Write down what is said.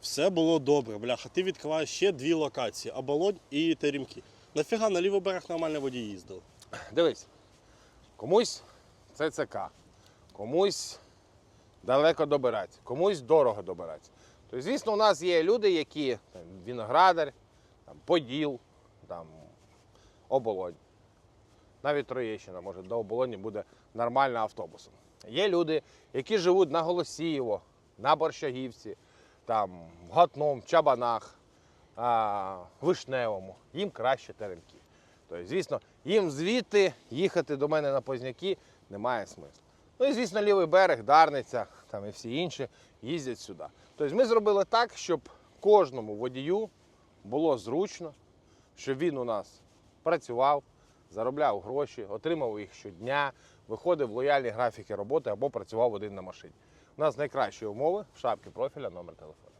Все було добре, бляха. Ти відкриваєш ще дві локації: Оболонь і Теремки. Нафіга на лівий берег нормально водій їздив. Дивись, комусь ЦЦК, комусь далеко добиратися, комусь дорого добиратися. Тобто, звісно, у нас є люди, які там, виноградар, там, Поділ, там, оболонь. Навіть Троєщина, може, до оболоні буде нормально автобусом. Є люди, які живуть на Голосіїво, на Борщагівці, там, в Гатном, Чабанах, а, Вишневому. Їм краще теремки. Тобто, звісно, їм звідти їхати до мене на Позняки немає смислу. Ну і звісно, лівий берег, Дарниця там і всі інші їздять сюди. Тобто ми зробили так, щоб кожному водію було зручно, щоб він у нас працював, заробляв гроші, отримав їх щодня, виходив в лояльні графіки роботи або працював один на машині. У нас найкращі умови в шапці профіля номер телефону.